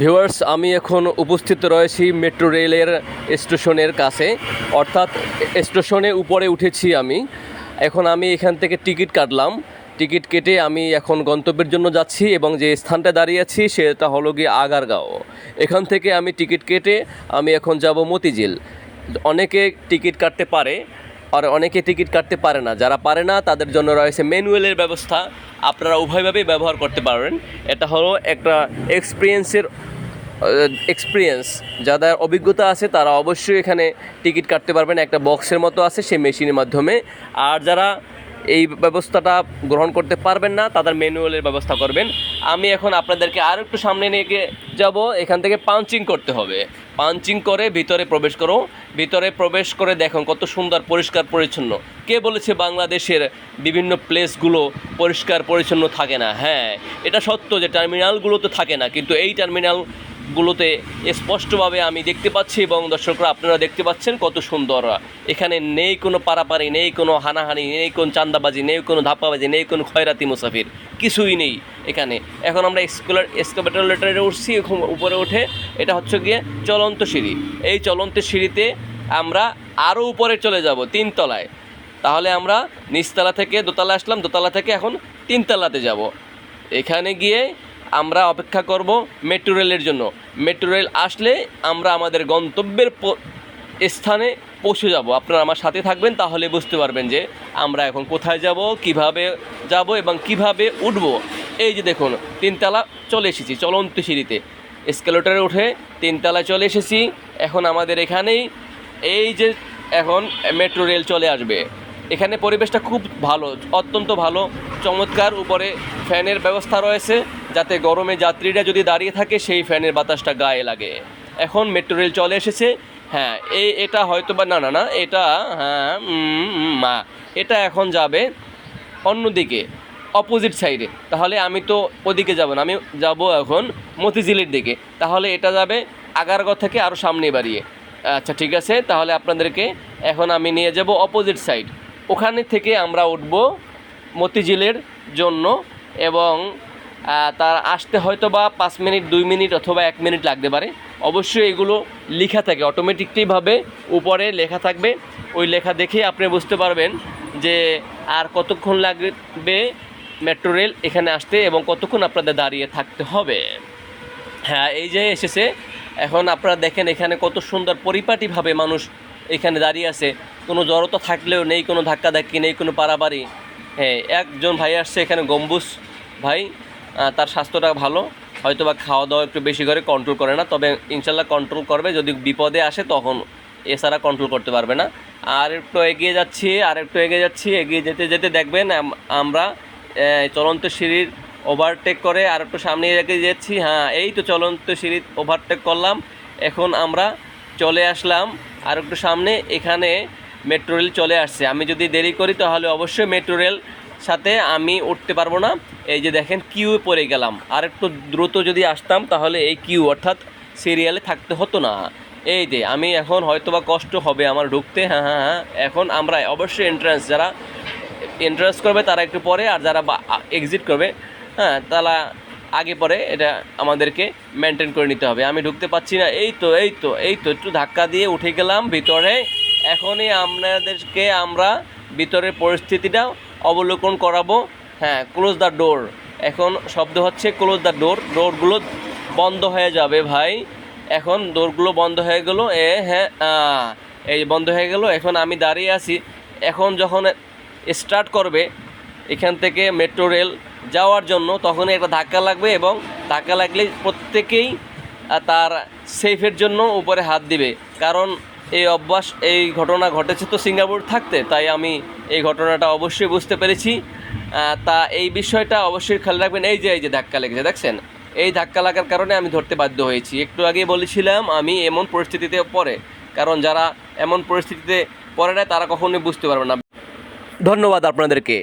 Viewers, আমি এখন উপস্থিত রয়েছি মেট্রো রেলের স্টেশনের কাছে। অর্থাৎ স্টেশনে উপরে উঠেছি আমি। এখন আমি এখান থেকে টিকিট কাটলাম। টিকিট কেটে আমি এখন গন্তব্যের জন্য যাচ্ছি এবং যে স্থানটা দাঁড়িয়ে আছি সেটা হলো গিয়ে আগারগাঁও। এখান থেকে আমি টিকিট কেটে আমি এখন যাব মতিঝিল। অনেকে টিকিট কাটতে পারে আর অনেকে টিকিট কাটতে পারে না। যারা পারে না, তাদের জন্য রয়েছে ম্যানুয়ালের ব্যবস্থা। আপনারা উভয়ভাবেই ব্যবহার করতে পারবেন। এটা হলো একটা এক্সপিরিয়েন্সের এক্সপিরিয়েন্স যাদের অভিজ্ঞতা আছে, তারা অবশ্যই এখানে টিকিট কাটতে পারবেন। একটা বক্সের মতো আছে সেই মেশিনের মাধ্যমে। আর যারা এই ব্যবস্থাটা গ্রহণ করতে পারবেন না, তাদের ম্যানুয়ালের ব্যবস্থা করবেন। আমি এখন আপনাদেরকে আর একটু সামনে নিয়ে যাব, এখান থেকে পাঞ্চিং করতে হবে। পাঞ্চিং করে ভিতরে প্রবেশ করো। ভিতরে প্রবেশ করে দেখুন কত সুন্দর, পরিষ্কার, পরিচ্ছন্ন। কে বলেছে বাংলাদেশের বিভিন্ন প্লেসগুলো পরিষ্কার, পরিচ্ছন্ন থাকে না? হ্যাঁ এটা সত্য যে টার্মিনালগুলো তো থাকে না, কিন্তু এই টার্মিনালগুলোতে স্পষ্টভাবে আমি দেখতে পাচ্ছি এবং দর্শকরা আপনারা দেখতে পাচ্ছেন কত সুন্দর। এখানে নেই কোনো পারাপারি, নেই কোনো হানাহানি, নেই কোনো চান্দাবাজি নেই কোনো ধাপ্পাবাজি, নেই কোনো খয়রাতি মুসাফির। কিছুই নেই এখানে। এখন আমরা স্কুলার এসকাভেটরে উঠছি উপরে উঠে এটা হচ্ছে গিয়ে চলন্ত সিঁড়ি। এই চলন্ত সিঁড়িতে আমরা আরও উপরে চলে যাব, তিনতলায়। তাহলে আমরা নিচতলা থেকে দোতলা আসলাম, দোতলা থেকে এখন তিনতলাতে যাব। এখানে গিয়ে আমরা অপেক্ষা করব মেট্রো রেলের জন্য। মেট্রো রেল আসলে আমরা আমাদের গন্তব্যের স্থানে পৌঁছে যাব। আপনারা আমার সাথে থাকবেন, তাহলে বুঝতে পারবেন যে আমরা এখন কোথায় যাব, কীভাবে যাব এবং কীভাবে উঠব। এই যে দেখুন, তিনতলা চলে এসেছি, চলন্ত সিঁড়িতে। স্কেলেটারে উঠে তিনতলায় চলে এসেছি। এখন আমাদের এখানেই এই যে এখন মেট্রো রেল চলে আসবে। এখানে পরিবেশটা খুব ভালো, অত্যন্ত ভালো, চমৎকার, উপরে ফ্যানের ব্যবস্থা রয়েছে। যাতে গরমে যাত্রীরা যদি দাঁড়িয়ে থাকে, সেই ফ্যানের বাতাসটা গায়ে লাগে। এখন মেট্রো রেল চলে এসেছে। হ্যাঁ এই এটা হয়তো বা না না না, এটা হ্যাঁ মা, এটা এখন যাবে অন্যদিকে অপোজিট সাইডে তাহলে আমি তো ওদিকে যাব না, আমি যাব এখন মতিঝিলের দিকে। তাহলে এটা যাবে আগারগাঁও থেকে আরও সামনে বাড়িয়ে। আচ্ছা ঠিক আছে, তাহলে আপনাদেরকে এখন আমি নিয়ে যাব অপোজিট সাইড ওখানে থেকে আমরা উঠব মতিঝিলের জন্য এবং তার আসতে হয়তো বা পাঁচ মিনিট, দুই মিনিট অথবা এক মিনিট লাগতে পারে। অবশ্যই এগুলো লেখা থাকে অটোমেটিকলিভাবে উপরে লেখা থাকবে। ওই লেখা দেখে আপনি বুঝতে পারবেন যে আর কতক্ষণ লাগবে মেট্রো রেল এখানে আসতে এবং কতক্ষণ আপনাদের দাঁড়িয়ে থাকতে হবে। হ্যাঁ এই যে এসেছে, এখন আপনারা দেখেন এখানে কত সুন্দর পরিপাটিভাবে মানুষ এখানে দাঁড়িয়ে আছে। কোনো জড়তা থাকলেও নেই, কোনো ধাক্কা ধাক্কি নেই, কোনো পারাবাড়ি হ্যাঁ একজন ভাই আসছে এখানে গম্বুজ ভাই। তার স্বাস্থ্যটা ভালো হয়তো বা খাওয়া দাওয়া একটু বেশি করে কন্ট্রোল করে না, তবে ইনশাল্লাহ কন্ট্রোল করবে, যদি বিপদে আসে তখন এছাড়া কন্ট্রোল করতে পারবে না। আর একটু এগিয়ে যাচ্ছি, আর একটু এগিয়ে যাচ্ছি, এগিয়ে যেতে যেতে দেখবেন আমরা চলন্ত সিঁড়ির ওভারটেক করে আর একটু সামনে রেখে যাচ্ছি। হ্যাঁ এই তো চলন্ত সিঁড়ি ওভারটেক করলাম, এখন আমরা চলে আসলাম, আর একটু সামনে এখানে মেট্রো রেল চলে আসছে। আমি যদি দেরি করি তাহলে অবশ্যই মেট্রো রেল সাথে আমি উঠতে পারব না। এই যে দেখেন কিউ পড়ে গেলাম। আর একটু দ্রুত যদি আসতাম, তাহলে এই কিউ অর্থাৎ সিরিয়ালে থাকতে হতো না। এই যে, আমি এখন হয়তো বা কষ্ট হবে আমার ঢুকতে। হ্যাঁ হ্যাঁ হ্যাঁ। এখন আমরা অবশ্যই এন্ট্রান্স যারা এন্ট্রান্স করবে, তারা একটু পরে, আর যারা এক্সিট করবে হ্যাঁ তারা আগে পরে এটা আমাদেরকে মেনটেন করে নিতে হবে। আমি ঢুকতে পারছি না। এই তো এই তো এই তো, একটু ধাক্কা দিয়ে উঠে গেলাম ভিতরে। এখনই আপনাদেরকে আমরা ভিতরের পরিস্থিতিটা অবলোকন করাবো। হ্যাঁ ক্লোজ দ্য ডোর এখন শব্দ হচ্ছে ক্লোজ দ্য ডোর ডোরগুলো বন্ধ হয়ে যাবে ভাই। এখন ডোরগুলো বন্ধ হয়ে গেল। এ হ্যাঁ এই বন্ধ হয়ে গেল। এখন আমি দাঁড়িয়ে আছি। এখন যখন স্টার্ট করবে এখান থেকে মেট্রো রেল যাওয়ার জন্য, তখনই একটা ধাক্কা লাগবে এবং ধাক্কা লাগলে প্রত্যেকেই তার সেফের জন্য উপরে হাত দিবে। কারণ এই অভ্যাস, এই ঘটনা ঘটেছে তো সিঙ্গাপুর থাকতে, তাই আমি এই ঘটনাটা অবশ্যই বুঝতে পেরেছি। তা এই বিষয়টা অবশ্যই খেয়াল রাখবেন। এই যে এই যে ধাক্কা লেগেছে, দেখছেন? এই ধাক্কা লাগার কারণে আমি ধরতে বাধ্য হয়েছি। একটু আগে বলেছিলাম আমি এমন পরিস্থিতিতে পড়ে, কারণ যারা এমন পরিস্থিতিতে পড়ে না, তারা কখনোই বুঝতে পারবে না। ধন্যবাদ আপনাদেরকে।